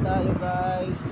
tayo guys.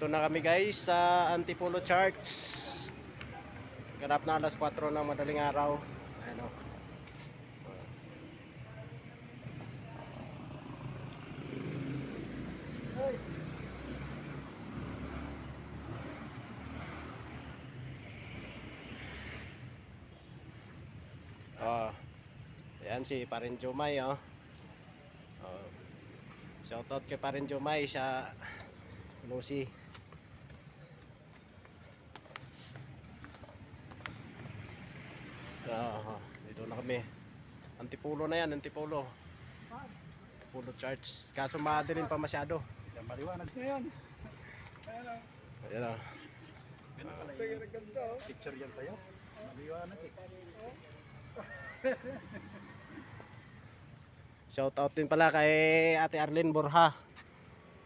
Nandito na kami guys sa Antipolo Church. Ganap na alas 4 ng madaling araw. Ano? Oh. Ayan si Parin Jumay oh. oh. Shoutout kay Parin Jumay sa Lucy. Ah, dito na kami. Antipulo na yan, Antipulo. Antipulo Church. Kaso madilim pa masyado. Yan, maliwanag na yan. Ayan o. Ayan oh. Picture yan sa'yo. Maliwanag eh. Shoutout din pala kay Ate Arlene Borha.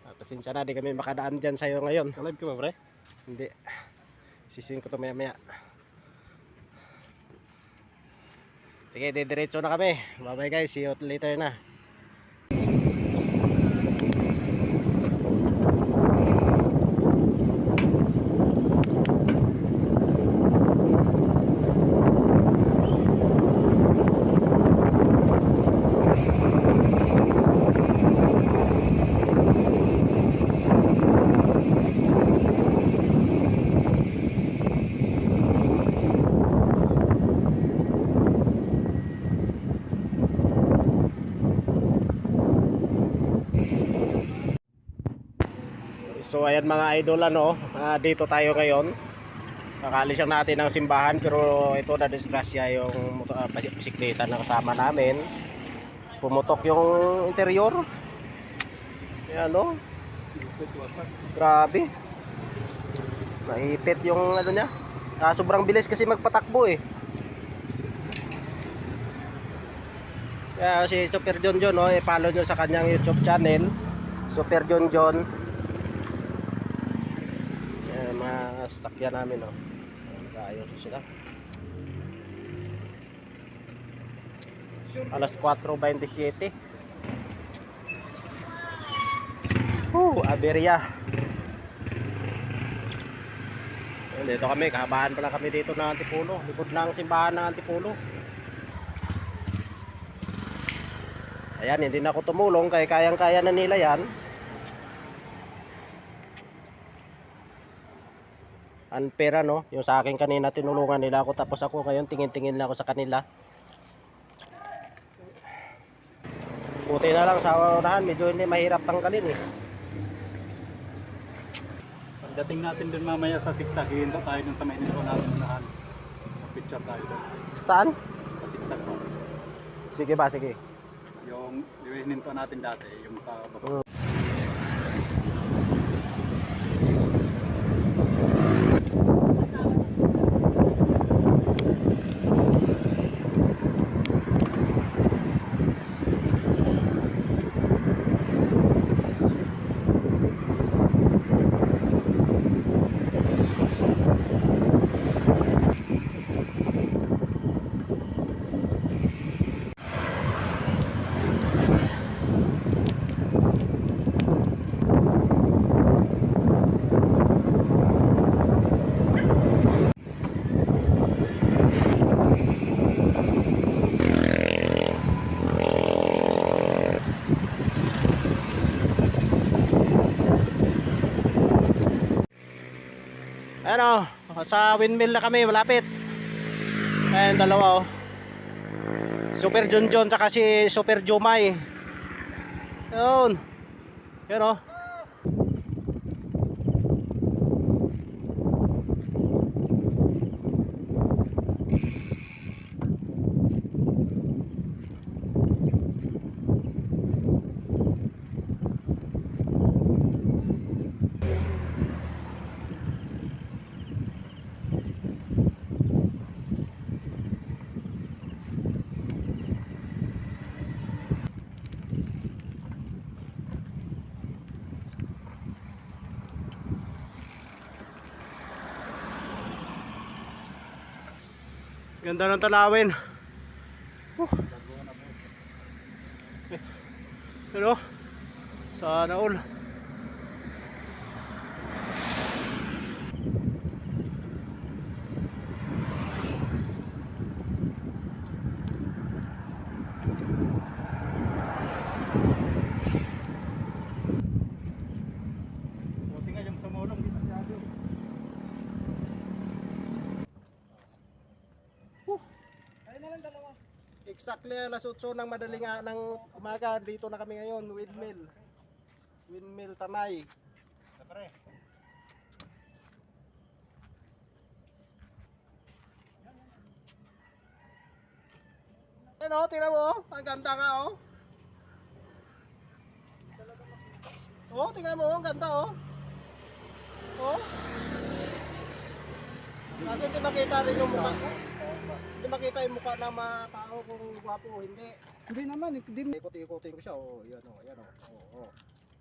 Ah, Pasensya na, di kami makadaan dyan sa'yo ngayon. Kalive ka ba, pre? Hindi. Sisihin ko to maya maya. Sige, didiretso na kami. Bye bye guys. See you later na. So ayan mga idol ano, ah, dito tayo ngayon. Kakaalis lang natin ng simbahan pero ito na disgrasya yung ah, bisikleta na kasama namin. Pumutok yung interior. Ayan no, grabe. Naipit yung ano niya. Ah, sobrang bilis kasi magpatakbo eh. Kaya si Super John John, no, i-follow nyo sa kanyang YouTube channel. Super John John. Mga sakyan namin, no. Nag-aayos sila. Alas 4.27. Woo, Aberia. Yan, dito kami, kahabaan pala kami dito ng Antipulo. Likod ng simbahan ng Antipulo. Ayan, hindi na ako tumulong kaya kayang-kaya na nila yan. Unfair no, yung sa akin kanina tinulungan nila ako tapos ako ngayon tingin-tingin lang ako sa kanila. Buti na lang sa unahan, medyo hindi mahirap tanggalin eh. Pagdating natin dun mamaya sa sigsag, hihinto tayo dun sa may nito natin unahan. Picture tayo dun. Saan? Sa sigsag mo. Sige ba, sige. Yung hininto natin dati, yung sa baba. Ano, sa windmill na kami, malapit. Ayan, dalawa oh. Super Junjun, tsaka si Super Jumay. Yun. Yun oh. Ganda ng tanawin. Uh. Pero, sana all. Exactly alas 8 ng madaling ng umaga dito na kami ngayon, windmill. Windmill Tanay. Siyempre. Ano, tingnan mo, oh. ang ganda nga oh. Oh, tingnan mo, ang ganda oh. Oh. Kasi hindi makita rin yung mukha ko. Hindi makita yung mukha ng mga tao kung gwapo o hindi. Hindi naman, hindi Ikot-ikotin ko siya, oh, yan oh, yan oh. Oh,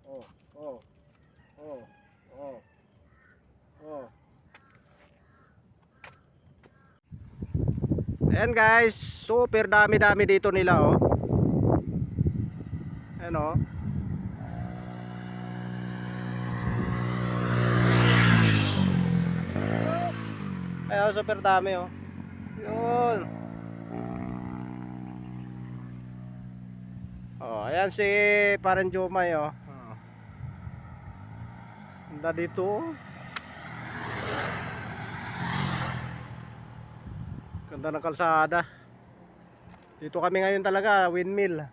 oh, oh, oh, oh, oh, oh. Ayan guys, super dami-dami dito nila oh. Ayan oh. Ayan, super dami oh. Yun. Oh, ayan si Parang Jomay oh. Oh. Ganda dito. oh. Ganda ng kalsada. Dito kami ngayon talaga, windmill.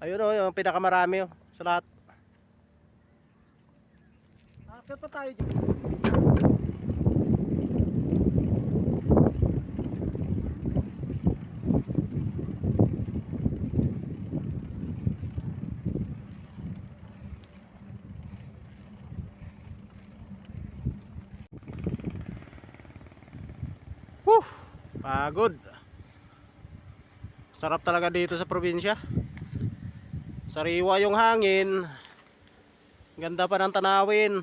Ayun oh, yung pinakamarami oh, sa lahat. Akit pa tayo dyan. Pagod. Sarap talaga dito sa probinsya. Sariwa yung hangin. Ganda pa ng tanawin.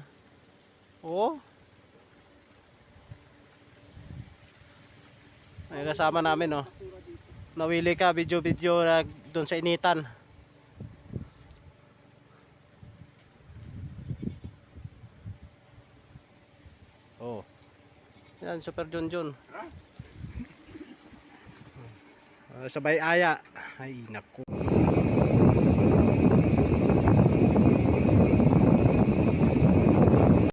Oo. Ay kasama namin oh. Nawili ka video-video na doon sa initan. Oh. Yan, Super Junjun. Ah, sabay aya. Ay, naku.